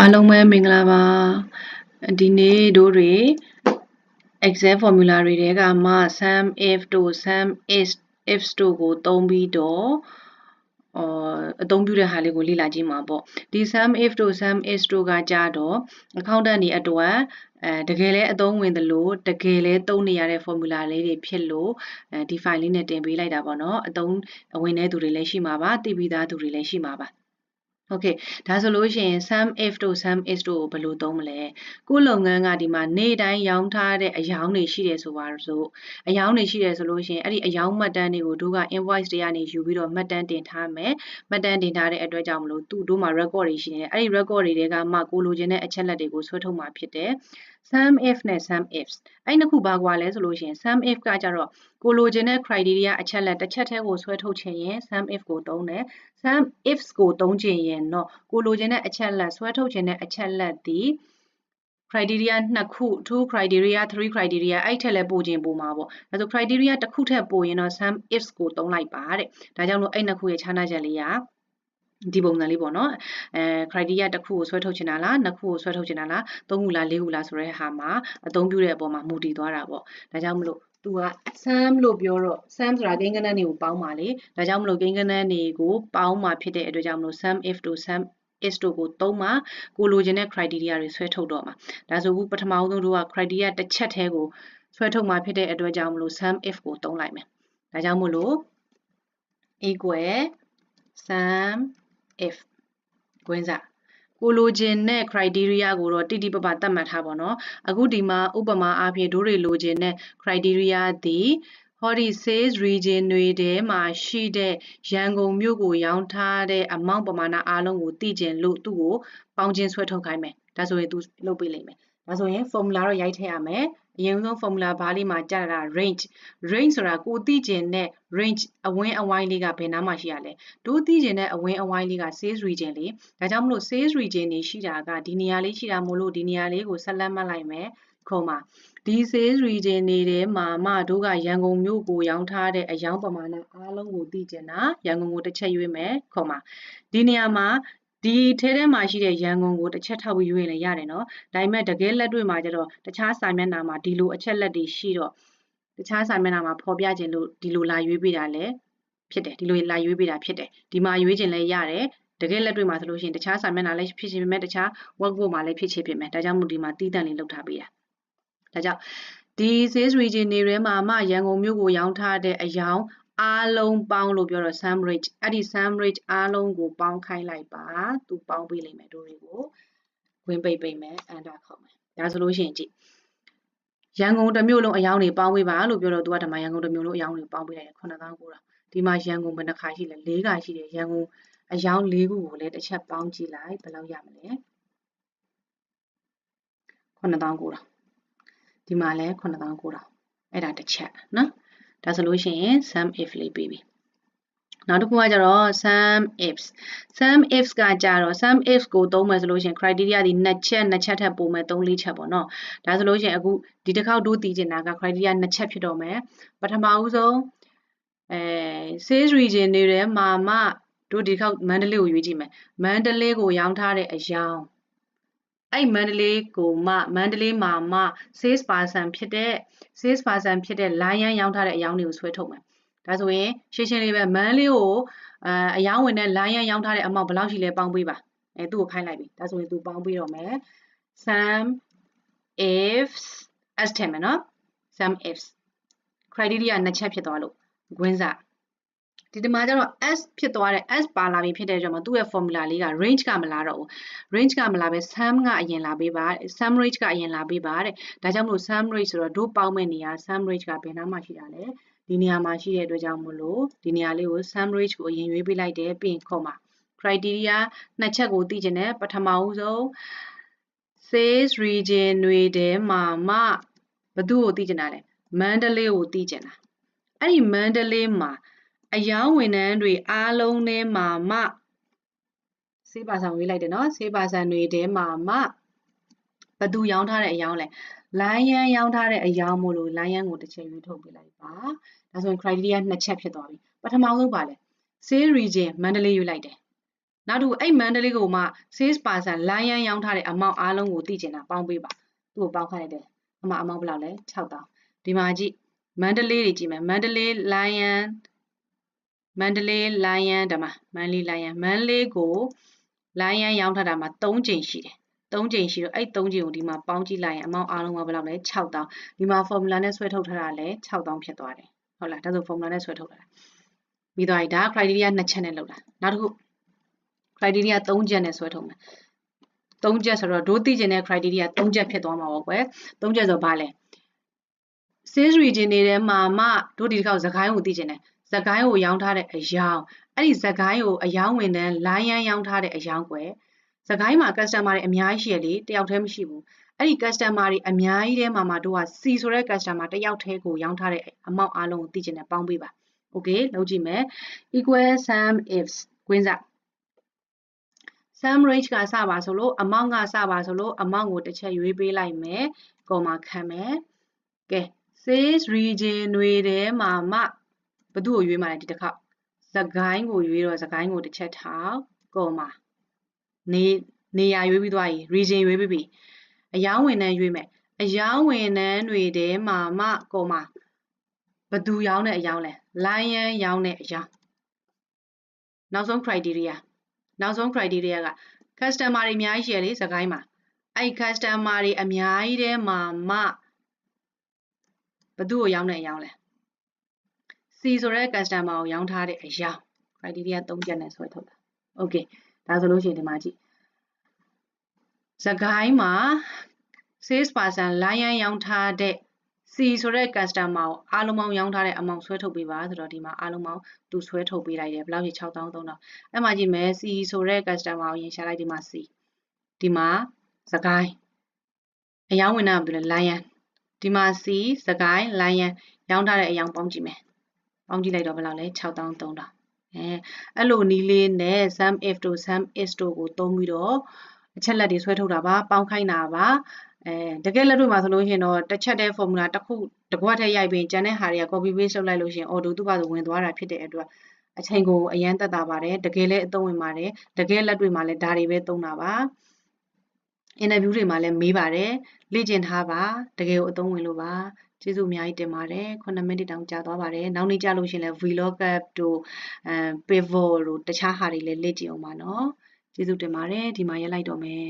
အားလုံးပဲမင်္ဂလာပါဒီနေ့တို့တွေ Excel formula တွေထဲကမှ sum if တို့ sum is if တို့ကိုသုံးပြီးတော့အော်အသုံးပြုတဲ့ဟာလေးကိုလေ့လာကြည့်မှာပေါ့ဒီ sum if တို့ sum is တို့ကကြတော့ accountant တွေအတွက်အဲတကယ်လဲအသုံးဝင်သလိုတကယ်လဲသုံးနေရတဲ့ formula လေးတွေဖြစ်လို့အဲဒီ file လေးနဲ့တင်ပေးလိုက်တာပေါ့နော်အသုံးဝင်တဲ့သူတွေလည်းရှိမှာပါသိပြီးသားသူတွေလည်းရှိမှာပါ โอเคဒါဆိုလို့ရှိရင် sum if တို့ sum is တို့ကိုဘယ်လိုသုံးမလဲကိုလုပ်ငန်းကဒီမှာနေ့တိုင်းရောင်းထားတဲ့အယောင်းတွေရှိတယ်ဆိုပါစို့အယောင်းတွေရှိတယ်ဆိုလို့ရှိရင်အဲ့ဒီအယောင်းမှတ်တမ်းတွေကိုတို့က invoice တွေကနေယူပြီးတော့မှတ်တမ်းတင်ထားမယ်မှတ်တမ်းတင်ထားတဲ့အတွက်ကြောင့်မလို့သူ့တို့မှာ record တွေရှိနေတယ်အဲ့ဒီ record တွေတွေကမှကိုလိုချင်တဲ့အချက်လက်တွေကိုဆွဲထုတ်မှာဖြစ်တယ် sum if နဲ့ sum ifs အဲ့နှစ်ခုဘာကွာလဲဆိုလို့ရှိရင် sum if ကကြတော့ကိုလိုချင်တဲ့ criteria အချက်လက်တစ်ချက်တည်းကိုဆွဲထုတ်ချင်ရင် sum if ကိုသုံးတယ် sum ifs ကိုသုံးချင်ရင်တော့ကိုလိုချင်တဲ့အချက်လက်ဆွဲထုတ်ချင်တဲ့အချက်လက်ဒီ criteria နှစ်ခု2 criteria 3 criteria အဲ့ထက်လည်းပိုချင်ပိုမှာပေါ့ဒါဆို criteria တစ်ခုထက်ပိုရင်တော့ sum ifs ကိုသုံးလိုက်ပါတဲ့ဒါကြောင့်လို့အဲ့နှစ်ခုရဲ့ခြားနားချက်လေးက ဒီပုံစံလေးပေါ့နော်အဲ criteria တစ်ခုကိုဆွဲထုတ်ချင်တာလားနှစ်ခုကိုဆွဲထုတ်ချင်တာလားသုံးခုလားလေးခုလားဆိုတဲ့ဟာမှာအသုံးပြုတဲ့အပေါ်မှာမူတည်သွားတာပေါ့ဒါကြောင့်မလို့သူက sum လို့ပြောတော့ sum ဆိုတာကိန်းဂဏန်းတွေကိုပေါင်းပါလေဒါကြောင့်မလို့ကိန်းဂဏန်းတွေကိုပေါင်းမှာဖြစ်တဲ့အတွက်ကြောင့်မလို့ sum if တို့ sum is တို့ကိုသုံးမှာကိုလိုချင်တဲ့ criteria တွေဆွဲထုတ်တော့မှာဒါဆိုဘူးပထမဆုံးတို့က criteria တစ်ချက်တည်းကိုဆွဲထုတ်မှာဖြစ်တဲ့အတွက်ကြောင့်မလို့ sum if ကိုသုံးလိုက်မယ်ဒါကြောင့်မို့လို့ equal sum if ကွင်းစားကိုလိုချင်တဲ့ criteria ကိုတော့တိတိပပသတ်မှတ်ထားပါတော့အခုဒီမှာဥပမာအားဖြင့်တို့တွေလိုချင်တဲ့ criteria သည်ဟောဒီ sales region တွေထဲမှာရှိတဲ့ရန်ကုန်မြို့ကိုရောင်းထားတဲ့ amount ပမာဏအားလုံးကိုသိကျင်လို့သူ့ကိုပေါင်းချင်းဆွဲထုတ်ခိုင်းမယ်ဒါဆိုရင်သူလုပ်ပေးလိမ့်မယ် ဒါဆိုရင် formula တော့ရိုက်ထည့်ရမယ်အရင်ဆုံး formula ဘားလေးမှာကြာတာ range range ဆိုတာကိုသိကျင်တဲ့ range အဝင်းအဝိုင်းလေးကဘယ်နားမှာရှိရလဲတို့သိကျင်တဲ့အဝင်းအဝိုင်းလေးက sales region လေးဒါကြောင့်မလို့ sales region နေရှိတာကဒီနေရာလေးရှိတာမို့လို့ဒီနေရာလေးကိုဆက်လက်မှတ်လိုက်မယ်ခုံမှာဒီ sales region နေထဲမှာမှတို့ကရန်ကုန်မြို့ကိုရောင်းထားတဲ့အယောင်းပမာဏအားလုံးကိုသိကျင်တာရန်ကုန်ကိုတစ်ချက်ရွေးမယ်ခုံမှာဒီနေရာမှာ ဒီထဲထဲမှာရှိတဲ့ရန်ကုန်ကိုတစ်ချက်ထောက်ပြီးရွေးရင်လည်းရတယ်နော်ဒါပေမဲ့တကယ်လက်တွေ့မှာကျတော့တခြားစာမျက်နှာမှာဒီလိုအချက်လက်တွေရှိတော့တခြားစာမျက်နှာမှာဖော်ပြခြင်းလို့ဒီလိုလာရွေးပေးတာလည်းဖြစ်တယ်ဒီလိုလာရွေးပေးတာဖြစ်တယ်ဒီမှာရွေးခြင်းလည်းရတယ်တကယ်လက်တွေ့မှာဆိုလို့ရှိရင်တခြားစာမျက်နှာလည်းဖြစ်ချင်ပေမဲ့တခြား workbook မှာလည်းဖြစ်ချင်ဖြစ်မယ်ဒါကြောင့်မို့ဒီမှာတီးတန့်လေးလောက်ထားပေးတာဒါကြောင့်ဒီ sales region တွေထဲမှာမှရန်ကုန်မြို့ကိုရောင်းထားတဲ့အယောင် အားလုံးပေါင်းလို့ပြောတော့ sum rate အဲ့ဒီ sum rate အားလုံးကိုပေါင်းခိုင်းလိုက်ပါသူပေါင်းပေးလိမ့်မယ်တို့တွေကိုဝင်ပိတ်ပိတ်မယ် enter ခေါက်မယ်ဒါဆိုလို့ရှိရင်ကြည့်ရန်ကုန်တစ်မြို့လုံးအယောင်တွေပေါင်းပေးပါလို့ပြောတော့သူကဓမ္မရန်ကုန်တစ်မြို့လုံးအယောင်တွေပေါင်းပေးလိုက်တယ်9000ဒီမှာရန်ကုန်ဘယ်နှခါရှိလဲ၄ခါရှိတယ်ရန်ကုန်အယောင်၄ခုကိုလည်းတစ်ချက်ပေါင်းကြည့်လိုက်ဘယ်လောက်ရမလဲ9000ဒီမှာလည်း9000အဲ့ဒါတစ်ချက်နော် ဒါဆိုလို့ရှိရင် sum if လေးပြီးပြီနောက်တစ်ခုကကြတော့ sum ifs sum ifs ကကြတော့ sum ifs ကိုသုံးမယ်ဆိုလို့ရှိရင် criteria ဒီနှစ်ချက်နှစ်ချက်ထပ်ပို့မယ်၃၄ချက်ပေါ့နော်ဒါဆိုလို့ရှိရင်အခုဒီတစ်ခေါက်တို့တည်ကျင်တာက criteria နှစ်ချက်ဖြစ်တော့မယ်ပထမဦးဆုံးအဲ sales region တွေထဲမှာမှတို့ဒီခေါက်မန္တလေးကိုရွေးကြည့်မယ်မန္တလေးကိုရောင်းထားတဲ့အယောင် အဲ့မန္တလေးကိုမှမန္တလေးမှာမှ sales person ဖြစ်တဲ့ sales person ဖြစ်တဲ့ lion ရောင်းထားတဲ့အယောင်တွေကိုဆွဲထုတ်မယ်ဒါဆိုရင်ရှင်းရှင်းလေးပဲမန်းလေးကိုအာအယောင်ဝင်တဲ့ lion ရောင်းထားတဲ့အမောက်ဘယ်လောက်ရှိလဲပေါင်းပေးပါအဲသူ့ကိုခိုင်းလိုက်ပြီဒါဆိုရင်သူပေါင်းပေးတော့မယ် sum ifs s ထည့်မယ်နော် sum ifs criteria နှစ်ချက်ဖြစ်သွားလို့ဂွ င်းစားဒီတမှာကျတော့ s ဖြစ်သွားတဲ့ s ပါလာပြီဖြစ်တဲ့ကြောင့်မသူ့ရဲ့ formula လေးက range ကမလာတော့ဘူး range ကမလာပဲ sum ကအရင်လာပေးပါ sum range ကအရင်လာပေးပါတဲ့ဒါကြောင့်မလို့ sum range ဆိုတော့တို့ပေါင်းမဲ့နေရာ sum range ကဘယ်နားမှာရှိတာလဲဒီနေရာမှာရှိတဲ့အတွက်ကြောင့်မလို့ဒီနေရာလေးကို sum range ကိုအရင်ရွေးပေးလိုက်တယ်ပြီးရင်ခေါ်မှာ criteria နှစ်ချက်ကိုသိချင်တယ်ပထမဦးဆုံး sales region တွေထဲမှာမှဘသူ့ကိုသိချင်တာလဲမန္တလေးကိုသိချင်တာအဲ့ဒီမန္တလေးမှာ အယောင်းဝန်ထမ်းတွေအားလုံးထဲမှာမှစေးပါဆောင်ရေးလိုက်တယ်နော်စေးပါဆန်တွေထဲမှာမှဘသူရောင်းထားတဲ့အယောင်းလဲလိုင်းရန်ရောင်းထားတဲ့အယောင်းမို့လို့လိုင်းရန်ကိုတစ်ချက်ရွေးထုတ်ပေးလိုက်ပါဒါဆိုရင် criteria နှစ်ချက်ဖြစ်သွားပြီပထမဆုံးပါလဲ sale region မန္တလေးရွေးလိုက်တယ်နောက်တစ်ခုအဲ့ Mandalay ကိုမှ sales person lion ရောင်းထားတဲ့အမောင့်အားလုံးကိုသိကျင်တာပေါင်းပေးပါသူ့ကိုပေါင်းခိုင်းလိုက်တယ်အမအမောင့်ဘယ်လောက်လဲ6000ဒီမှာကြည့် Mandalay တွေကြည့်မယ် Mandalay lion Mandalay lion ဒါမှ Mandalay lion Mandalay ကို lion ရောင်းထားတာမှာ3ချိန်ရှိတယ်3ချိန်ရှိတော့အဲ့3ချိန်ကိုဒီမှာပေါင်းကြည့်လိုက်ရင်အမောင့်အားလုံးကဘယ်လောက်လဲ6000ဒီမှာ formula နဲ့ဆွဲထုတ်ထားတာလဲ6000ဖြစ်သွားတယ်ဟုတ်လားဒါဆို formula နဲ့ဆွဲထုတ်ထားတာပြီးသွားပြီဒါ criteria နှစ်ချက်နဲ့လောက်တာနောက်တစ်ခု criteria 3ချက်နဲ့ဆွဲထုတ်မယ်3ချက်ဆိုတော့ဒိုးသိကျင်တဲ့ criteria 3ချက်ဖြစ်သွားမှာပေါ့ကွယ်3ချက်ဆိုဘာလဲ sales region တွေထဲမှာမှတို့ဒီတစ်ခါသခိုင်းကိုသိကျင်တယ် သခိုင်းကိုရောင်းထားတဲ့အယောင်အဲ့ဒီသခိုင်းကိုအယောင်ဝင်တဲ့ lion ရောင်းထားတဲ့အယောင်ကွယ်သခိုင်းမှာ customer တွေအများကြီးရှိရလေတယောက်တည်းမရှိဘူးအဲ့ဒီ customer တွေအများကြီးထဲမှာမှတို့က C ဆိုတဲ့ customer တယောက်တည်းကိုရောင်းထားတဲ့အမောင့်အားလုံးကိုသိကျင်တယ်ပေါင်းပေးပါ okay လုပ်ကြည့်မယ် equal sum ifs ကွင်းစား sum range ကစပါဆိုလို့ amount ကစပါဆိုလို့ amount ကိုတစ်ချက်ရွေးပေးလိုက်မယ် comma ခံမယ်ကဲ sales region တွေထဲမှာမှ ဘသူ့ကိုရွေးမှလဲဒီတစ်ခေါက်စကိုင်းကိုရွေးတော့စကိုင်းကိုတစ်ချက်ထောက် comma နေနေရာရွေးပြီးသွားပြီ region ရွေးပြီးပြီအယောင်းဝင်နှန်းရွေးမယ်အယောင်းဝင်နှန်းတွေထဲမှာမှ comma ဘသူရောင်းတဲ့အယောင်းလဲ lion ရောင်းတဲ့အယောင်းနောက်ဆုံး criteria နောက်ဆုံး criteria က customer တွေအများကြီးရှိရလေစကိုင်းမှာအဲ့ customer တွေအများကြီးထဲမှာမှဘသူ့ကိုရောင်းတဲ့အယောင်းလဲ C ဆိုတဲ့ customer ကိုရောင်းထားတဲ့အယောင်း criteria ၃ချက်နဲ့ဆွဲထုတ်တာ okay ဒါဆိုလို့ရှိရင်ဒီမှာကြည့်စကိုင်းမှာ sales person lion ရောင်းထားတဲ့ C ဆိုတဲ့ customer ကိုအားလုံးပေါင်းရောင်းထားတဲ့အမောင်ဆွဲထုတ်ပေးပါဆိုတော့ဒီမှာအားလုံးပေါင်းသူဆွဲထုတ်ပေးလိုက်တယ်ဘယ်လောက်ကြီး6300အဲ့မှာကြည့်မယ် C ဆိုတဲ့ customer ကိုရင်ရှာလိုက်ဒီမှာ C ဒီမှာစကိုင်းအယောင်းဝင်တာဘယ်လိုလဲ lion ဒီမှာ C စကိုင်း lion ရောင်းထားတဲ့အယောင်ပေါင်းကြည့်မယ် ပေါင်းကြည့်လိုက်တော့ဘယ်လောက်လဲ6300အဲအဲ့လိုနီးလေးနဲ့ sum if တို့ sum is တို့ကိုသုံးပြီးတော့အချက်လက်တွေဆွဲထုတ်တာပါပေါင်းခိုင်းတာပါအဲတကယ်လက်တွေ့မှာဆိုလို့ရှိရင်တော့တစ်ချက်တည်း formula တစ်ခုတစ်ခွက်ထည့်ရိုက်ပြီးကျန်တဲ့ဟာတွေက copy paste လုပ်လိုက်လို့ရှိရင် auto သူ့ဘာသူဝင်သွားတာဖြစ်တဲ့အတွက်အချိန်ကိုအရန်သက်သာပါတယ်တကယ်လည်းအသုံးဝင်ပါတယ်တကယ်လက်တွေ့မှာလည်းဒါတွေပဲသုံးတာပါ interview တွေမှာလည်းမေးပါတယ်လေ့ကျင့်ထားပါတကယ်ကိုအသုံးဝင်လို့ပါ ကျေးဇူးအများကြီးတင်ပါတယ်9မိနစ်တောင်ကြာသွားပါတယ်နောက်နေ့ကြာလို့ရှိရင်လည်း vlookup တို့အဲ pivot တို့တခြားဟာတွေလည်းလေ့ကျင့်အောင်ပါနော်ကျေးဇူးတင်ပါတယ်ဒီမှာရက်လိုက်တော့မယ်